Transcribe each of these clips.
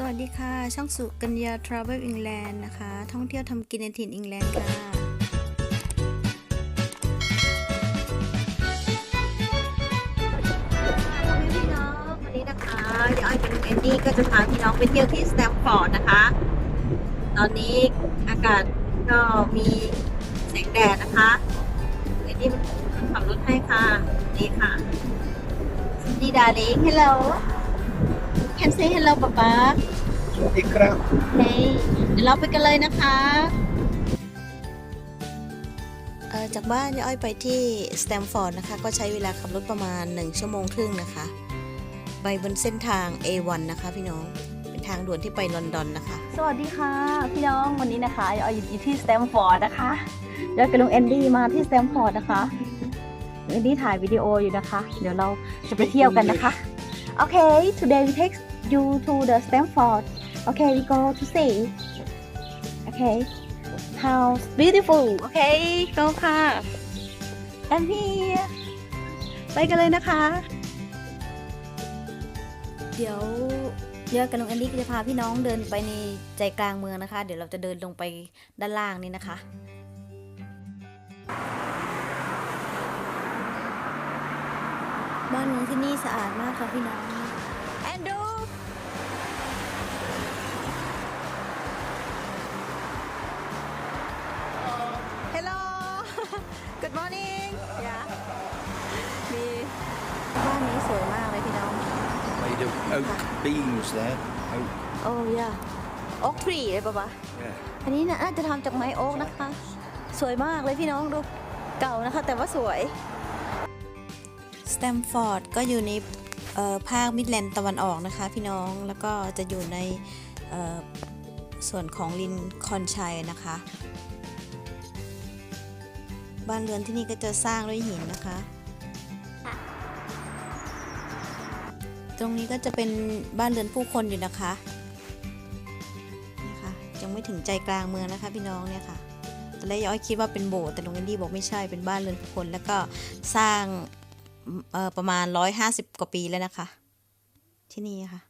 สวัสดีค่ะ ช่องสุกัญญา Travel England นะคะ ท่องเที่ยวทำกินในถิ่นอังกฤษค่ะพี่น้องวันนี้นะคะเดี๋ยวไอ้กับลุงแอนดี้ก็จะพาพี่น้องไปเที่ยวที่สแตมฟอร์ดนะคะ ตอนนี้อากาศก็มีแสงแดดนะคะแอนดี้มันขับรถให้ค่ะ นี่ค่ะดีดาลิง hello can say hello ป๊าป๊าอีกครั้งเฮ้ยเดี๋ยวเราไปกันเลยนะคะเอ่อจากบ้านย้อยไปที่สแตมฟอร์ดนะคะ ก็ใช้เวลาขับรถประมาณ 1 ชั่วโมงครึ่งนะคะ ไปบนเส้นทาง A1 นะคะ พี่น้อง เป็นทางด่วนที่ไปลอนดอนนะคะ สวัสดีค่ะ พี่น้องวันนี้นะคะยอยอยู่ที่สแตมฟอร์ดนะคะยอยกับลุงแอนดี้มาที่สแตมฟอร์ดนะคะลุงแอนดี้ถ่ายวิดีโออยู่นะคะ เดี๋ยวเราจะไปเที่ยวกันนะคะโอเค today we take you to the Stamford okay we go to see okay how beautiful okay go ค่ะ I'm here ไปกันเลยนะคะ เดี๋ยวเดี๋ยวกับน้องแอนดี้ก็จะพาพี่น้องเดินไปในใจกลางเมืองนะคะ เดี๋ยวเราจะเดินลงไปด้านล่างนี่นะคะบ้านเมืองที่นี่สะอาดมากค่ะพี่น้องแอนดู made of oak beams there. Oak. โอ้ยะโอ๊กทรีเลยปะปะ Yeah. อันนี้นะน่าจะทำจากไม้โอ๊กนะคะ สวยมากเลยพี่น้องดูเก่านะคะ แต่ว่าสวย สแตมฟอร์ดก็อยู่ในเอ่อภาคมิดแลนด์ตะวันออกนะคะพี่น้องแล้วก็จะอยู่ในเอ่อส่วนของลินคอนชัยนะคะ บ้านเรือนที่นี่ก็จะสร้างด้วยหินนะคะ ตรงนี้ก็จะเป็นบ้านเรือนผู้คนอยู่นะคะนี่ค่ะยังไม่ถึงใจกลางเมืองนะคะ พี่น้องเนี่ยค่ะตอนแรกย้อยคิดว่าเป็นโบสถ์แต่ลุงแอนดี้บอกไม่ใช่เป็นบ้านเรือนผู้คน แล้วก็สร้างประมาณ 150 กว่าปีแล้วนะคะ ที่นี่ค่ะ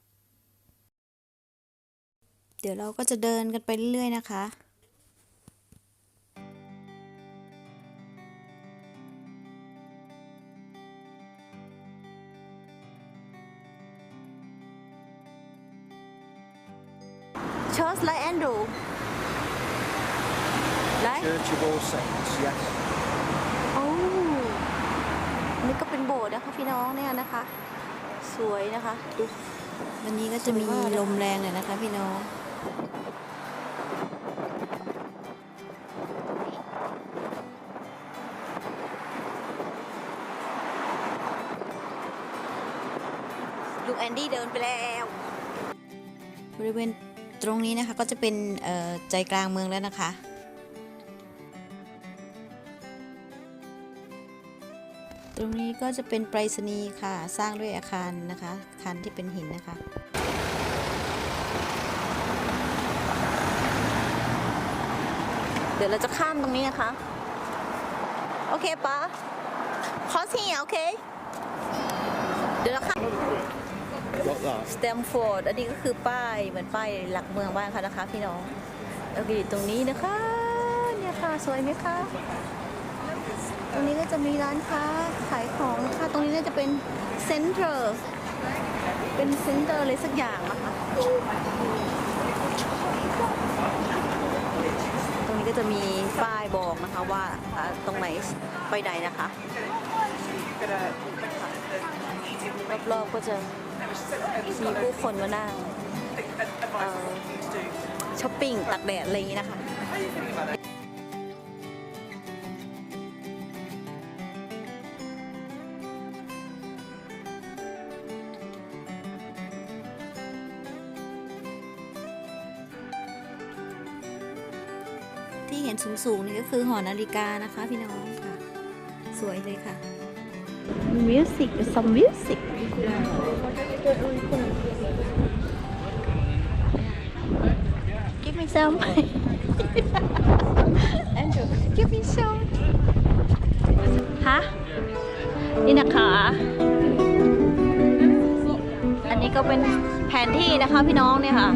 เดี๋ยวเราก็จะเดินกันไปเรื่อยๆนะคะ Church of All Saints, yes. โอ้อันนี่ก็เป็นโบสถ์นะคะพี่น้องเนี่ยนะคะ สวยนะคะดูวันนี้ก็จะมีลมแรงเลยนะคะพี่น้องลุงแอนดี้เดินไปแล้ว บริเวณตรงนี้นะคะก็จะเป็นเอ่อใจกลางเมืองแล้วนะคะ ตรงนี้ก็จะเป็นไปรษณีย์ค่ะ สร้างด้วยอาคารนะคะอาคารที่เป็นหินนะคะเดี๋ยวเราจะข้ามตรงนี้นะคะ โอเคปะคอสเฮียโอเค เดี๋ยวเราข้าม Got that. สแตมฟอร์ด อันนี้ก็คือป้ายเหมือนป้ายหลักเมืองบ้านเขานะคะ พี่น้อง โอเค ตรงนี้นะคะ เนี่ยค่ะ สวยไหมคะ ตรงนี้ก็จะมีร้านค้าขายของนะคะตรงนี้น่าจะเป็นเซ็นเตอร์เป็นเซ็นเตอร์อะไรสักอย่างนะคะตรงนี้ก็จะมีป้ายบอกนะคะว่าตรงไหนไปไหนนะคะรอบๆก็จะมีผู้คนมานั่งช้อปปิ้งตักแดดอะไรอย่างนี้นะคะ ที่เห็นสูงๆนี่ก็คือหอนาฬิกานะคะพี่น้องค่ะ สวยเลยค่ะ music some music give me some Andrew give me some ฮะนี่นะคะอันนี้ก็เป็นแผนที่นะคะพี่น้องเนี่ยค่ะ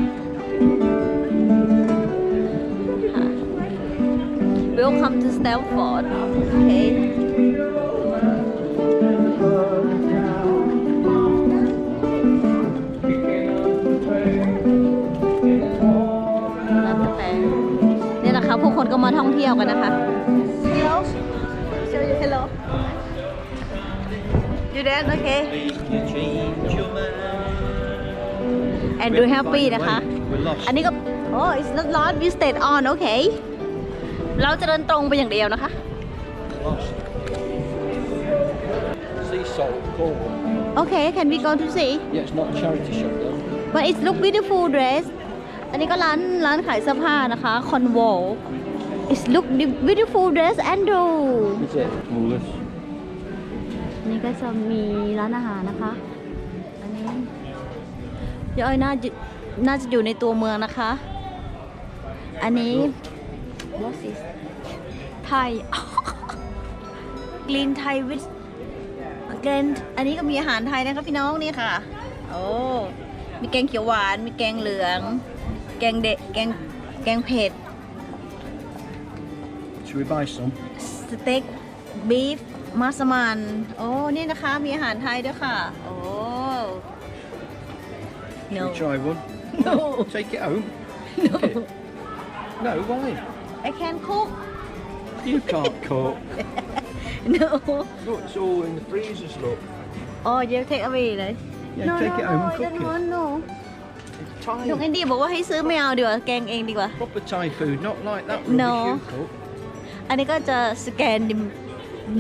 Welcome to Stamford โอเคร้านกาแฟเนี่ยนะคะผู้คนก็มาท่องเที่ยวกันนะคะ Hello show you hello you there okay and do happy นะคะ We're lost. อันนี้ก็ oh it's not lost we stayed on okay เราจะเดินตรงไปอย่างเดียวนะคะ Lost. Sea salt, Cornwall. okay can we go to see Yeah, it's not a charity shop though. but it look beautiful dress อันนี้ก็ร้านร้านขายเสื้อผ้านะคะ Conwall it look beautiful dress Andrew Is it? All this. นี่ก็จะมีร้านอาหารนะคะ อันนี้เดี๋ยวอ้อยน่าจะน่าจะอยู่ในตัวเมืองนะคะ อันนี้ what is Thai Green Thai with แกงอันนี้ก็มีอาหารไทยนะคะพี่น้องนี่ค่ะ โอ้ มีแกงเขียวหวาน มีแกงเหลือง แกงเด็กแกง แกงเผ็ด Should we buy some? สเต็กบีฟมัสมั่นโอ้ นี่นะคะ มีอาหารไทยด้วยค่ะ โอ้ Should no we try one? no Take it home. no No, why? I can cook You can't cook. no Look, it's all in the freezers, look. อ๋อ you take away เลย Yeah, no take no it no home I and cook don't it. want no It's ลุง Thai. แอนดี้บอกว่าให้ซื้อไม่เอาดีกว่าแกงเองดีกว่า Proper Thai food, not like that No. rubbish you cook. อันนี้ก็จะสแกนดิ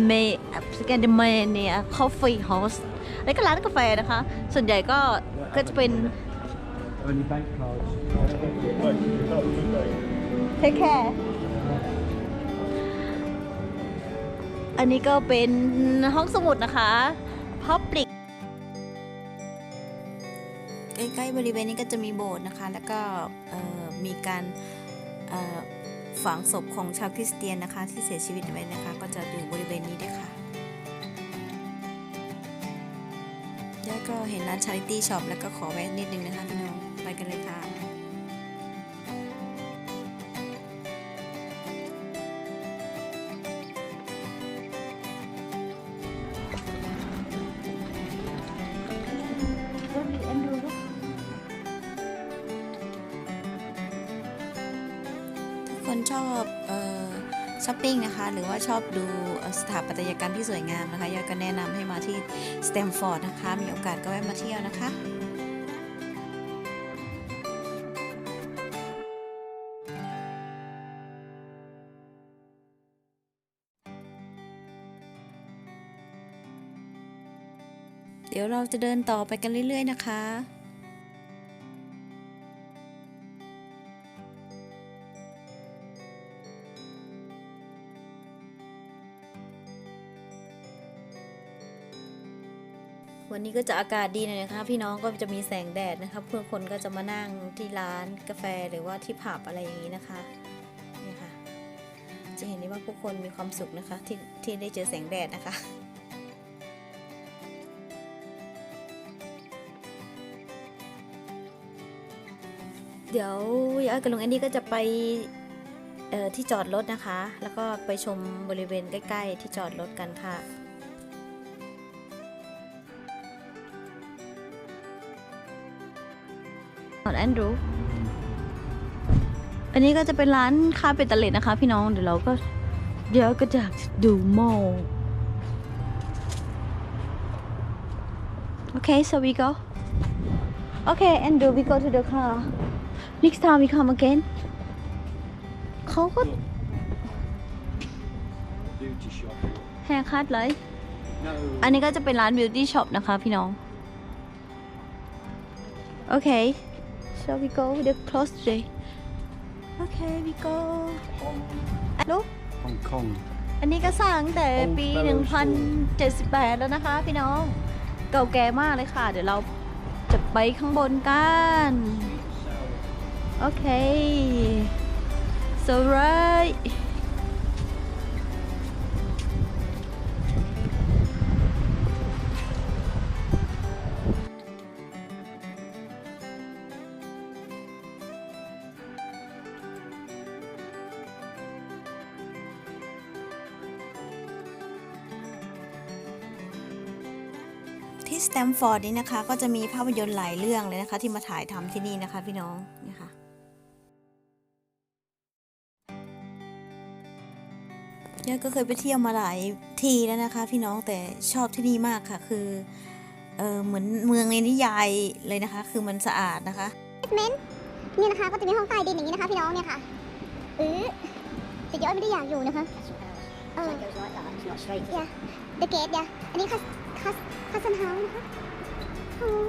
เมสแกนดิเมเนียคอฟฟี่เฮาส์แล้วก็ร้านกาแฟนะคะ ส่วนใหญ่ก็ก็จะเป็น Only bank cards. Take care อันนี้ก็เป็นห้องสมุดนะคะ Public ใกล้ๆบริเวณนี้ก็จะมีโบสถ์นะคะ แล้วก็มีการฝังศพของชาวคริสเตียนนะคะ ที่เสียชีวิตไว้นะคะ ก็จะอยู่บริเวณนี้ด้วยค่ะแล้วก็เห็นร้านชาริตี้ช็อปแล้วก็ขอแวะนิดนึงนะคะ ชอบออช้อปปิ้งนะคะ หรือว่าชอบดูสถาปัตยกรรมที่สวยงามนะคะยอยก็แนะนำให้มาที่สแตมฟอร์ดนะคะ มีโอกาสก็แวะมาเที่ยวนะคะเดี๋ยวเราจะเดินต่อไปกันเรื่อย ๆ นะคะ วันนี้ก็จะอากาศดีหน่อยนะคะ พี่น้องก็จะมีแสงแดดนะคะเพื่อคนก็จะมานั่งที่ร้านกาแฟหรือว่าที่ผับอะไรอย่างนี้นะคะนี่ค่ะจะเห็นได้ว่าผู้คนมีความสุขนะคะที่ที่ได้เจอแสงแดดนะคะเดี๋ยวยายกับลุงแอนดี้ก็จะไปที่จอดรถนะคะ แล้วก็ไปชมบริเวณใกล้ ๆ ที่จอดรถกันค่ะ ก่อนแอนดรูอันนี้ก็จะเป็นร้านคาเปตเลตนะคะ พี่น้องเดี๋ยวเราก็ เดี๋ยวก็จะดูโมโอเค so we go okay Andrew we go to the car next time we come again เขาก็ Beauty shop. แฮร์คัทเลย No. อันนี้ก็จะเป็นร้าน beauty shop นะคะพี่น้อง โอเค shall we go the close today okay we go ลูก Hong Kong. อันนี้ก็สร้างตั้งแต่ปี Old Fellows 1078 แล้วนะคะพี่น้อง เก่าแก่มากเลยค่ะ เดี๋ยวเราจะไปข้างบนกันโอเค so right ที่สแตมฟอร์ดนี้นะคะ ก็จะมีภาพยนตร์หลายเรื่องเลยนะคะ ที่มาถ่ายทำที่นี่นะคะ พี่น้องนี่ค่ะยายก็เคยไปเที่ยวมาหลายทีแล้วนะคะ พี่น้องแต่ชอบที่นี่มากค่ะ คือเออเหมือนเมืองในนิยายเลยนะคะ คือมันสะอาดนะคะนี่นะคะก็จะมีห้องใต้ดินอย่างนี้นะคะ พี่น้องเนี่ยค่ะเออแต่ย้อยไม่ได้อยากอยู่นะคะเออ yeah the gate yeah อันนี้คัส คัสคัสซันเฮาส์นะคะอืม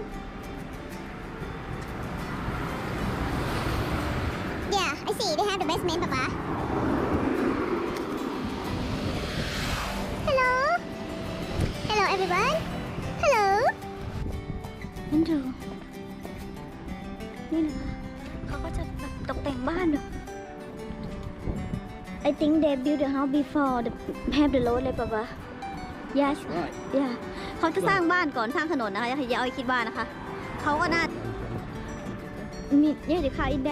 yeah I see they have the basement ป๊าป๊า hello hello everyone hello นั่นดูนี่นะคะเขาก็จะแบบตกแต่งบ้านดู I think they built the house before the have the road เลยปะปะ yes Right. yeah เขาจะสร้างบ้านก่อนสร้างถนนนะคะอย่าอย่าเอาคิดว่านะคะ เขาก็น่ามีเนี่ยเดี๋ยวค่ะอินแด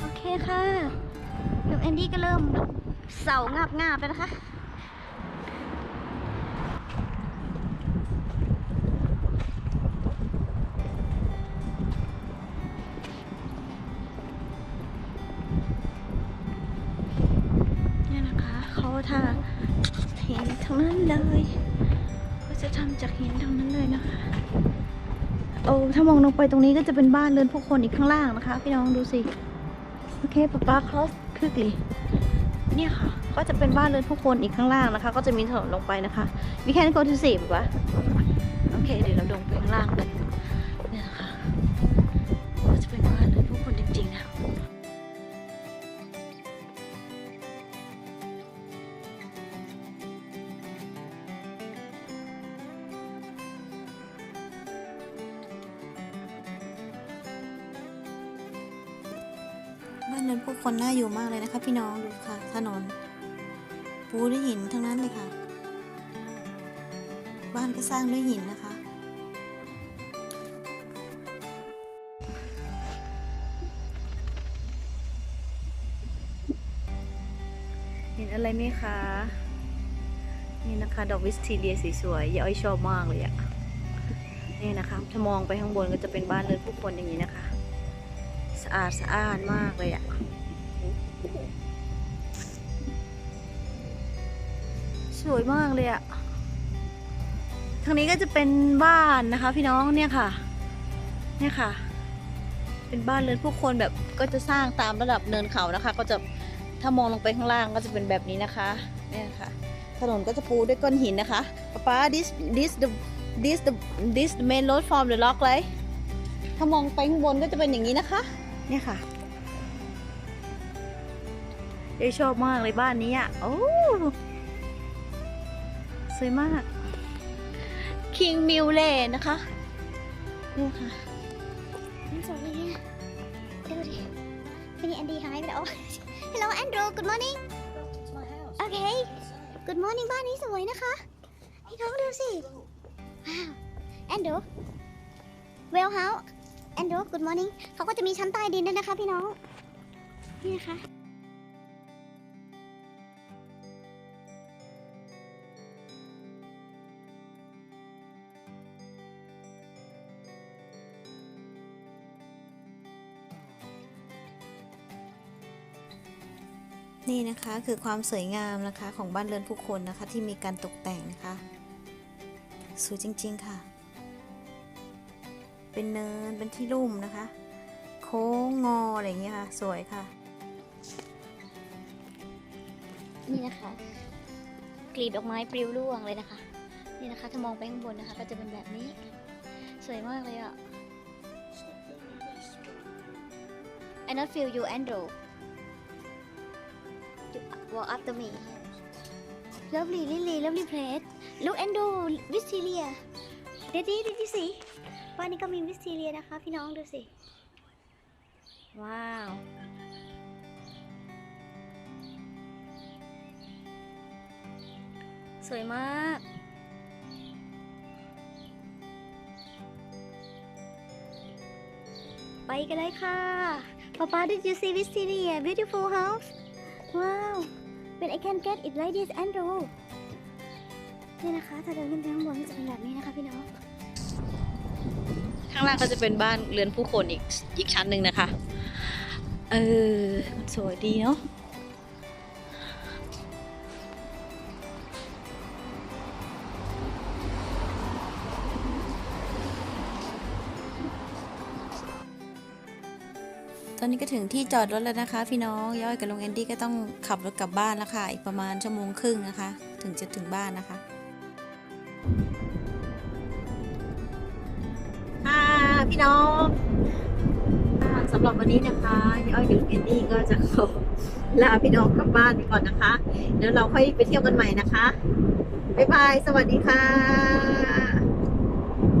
โอเคค่ะน้องแอนดี้ก็เริ่มเสางาบงาบๆแล้วนะคะ เลยก็จะทำจากหินทั้งนั้นเลยนะคะโอ้ถ้ามองลงไปตรงนี้ก็จะเป็นบ้านเรือนผู้คนอีกข้างล่างนะคะ พี่น้องดูสิโอเคป๊าป๊าคลอสคือกลีเนี่ยค่ะ ก็จะเป็นบ้านเรือนผู้คนอีกข้างล่างนะคะ ก็จะมีถนนลงไปนะคะมีแค่นี้ก็ที่สี่ป๊าป๊าโอเคเดี๋ยวเราลงไป คนน่าอยู่มากเลยนะคะ พี่น้องดูค่ะ ถนน ปูด้วยหินทั้งนั้นเลยค่ะ บ้านก็สร้างด้วยหินนะคะเห็นอะไรไหมคะ นี่นะคะ ดอกวิสทีเลียสีสวยยายอ้อยชอบมากเลยอะนี่นะคะ ถ้ามองไปข้างบนก็จะเป็นบ้านเรือนผู้คนอย่างนี้นะคะ สะอาดสะอาดมากเลยอะ สวยมากเลยอะทางนี้ก็จะเป็นบ้านนะคะ พี่น้องเนี่ยค่ะ เนี่ยค่ะ เป็นบ้านเรือนผู้คนแบบก็จะสร้างตามระดับเนินเขานะคะ ก็จะถ้ามองลงไปข้างล่างก็จะเป็นแบบนี้นะคะ เนี่ยค่ะ ถนนก็จะปูด้วยก้อนหินนะคะป๊าป๊า this this the this the this the main road from the rock เลยถ้ามองไปข้างบนก็จะเป็นอย่างนี้นะคะ เนี่ยค่ะเอ้ชอบมากเลยบ้านนี้อะ โอ้ สวยมาก King m i l l e นะคะเนี่ยค่ะ I'm sorry ดูดิพี่นี่แอนดี้หายไปแล้ว Hello Andrew Good morning โอเค Good morning บ้านนี้สวยนะคะพี่น้องดูสิ ว้าว Andrew Well how Andrew Good morning เขาก็จะมีชั้นใต้ดินด้วยนะคะพี่น้อง นี่นะคะ นี่นะคะคือความสวยงามนะคะของบ้านเรือนผู้คนนะคะที่มีการตกแต่งนะคะสวยจริง ๆค่ะ เป็นเนินเป็นที่ลุ่มนะคะ โค้งงออะไรอย่างเงี้ยค่ะ สวยค่ะ นี่นะคะ กลีบดอกไม้ปลิวร่วงเลยนะคะ นี่นะคะถ้ามองไปข้างบนนะคะ ก็จะเป็นแบบนี้ สวยมากเลยอะ I not feel you Andrew walk after me lovely Lily lovely place look Andrew Wisteria Daddy did you see บ้านนี้ก็มีวิสทีเรียนะคะ พี่น้องดูสิ ว้าว สวยมากไปกันเลยค่ะป๊าป๊า did you see Wisteria beautiful house wow when I can get it like this Andrew นี่นะคะถ้าเดินขึ้นไปข้างบนก็จะเป็นแบบนี้นะคะพี่น้องข้างล่างก็จะเป็นบ้านเรือนผู้คนอีกอีกชั้นหนึ่งนะคะ เออ มันสวยดีเนาะ ตอนนี้ก็ถึงที่จอดรถแล้วนะคะ พี่น้องย้อยกับลุงแอนดี้ก็ต้องขับรถกลับบ้านแล้วค่ะ อีกประมาณชั่วโมงครึ่งนะคะ ถึงจะถึงบ้านนะคะค่ะพี่น้องสำหรับวันนี้นะคะย้อยกับลุงแอนดี้ก็จะขอลาพี่น้องกลับบ้านไปก่อนนะคะเดี๋ยวเราค่อยไปเที่ยวกันใหม่นะคะบ๊ายบายสวัสดีค่ะ